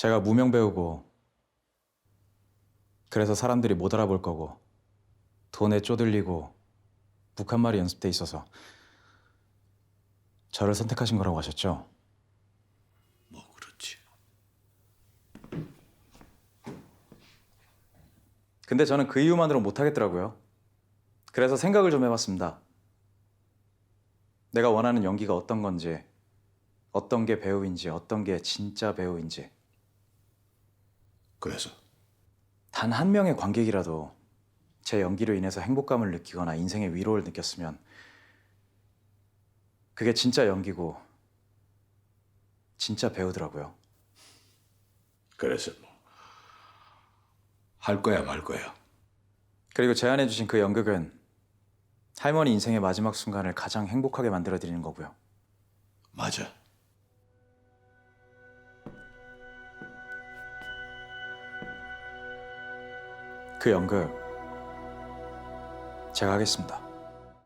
제가 무명 배우고 그래서 사람들이 못 알아볼 거고 돈에 쪼들리고 북한 말이 연습돼 있어서 저를 선택하신 거라고 하셨죠? 뭐 그렇지. 근데 저는 그 이유만으로 못 하겠더라고요. 그래서 생각을 좀 해봤습니다. 내가 원하는 연기가 어떤 건지, 어떤 게 배우인지, 어떤 게 진짜 배우인지, 그래서 단 한 명의 관객이라도 제 연기로 인해서 행복감을 느끼거나 인생의 위로를 느꼈으면 그게 진짜 연기고 진짜 배우더라고요. 그래서 뭐 할 거야 말 거야. 그리고 제안해 주신 그 연극은 할머니 인생의 마지막 순간을 가장 행복하게 만들어 드리는 거고요. 맞아. 그 연극 제가 하겠습니다.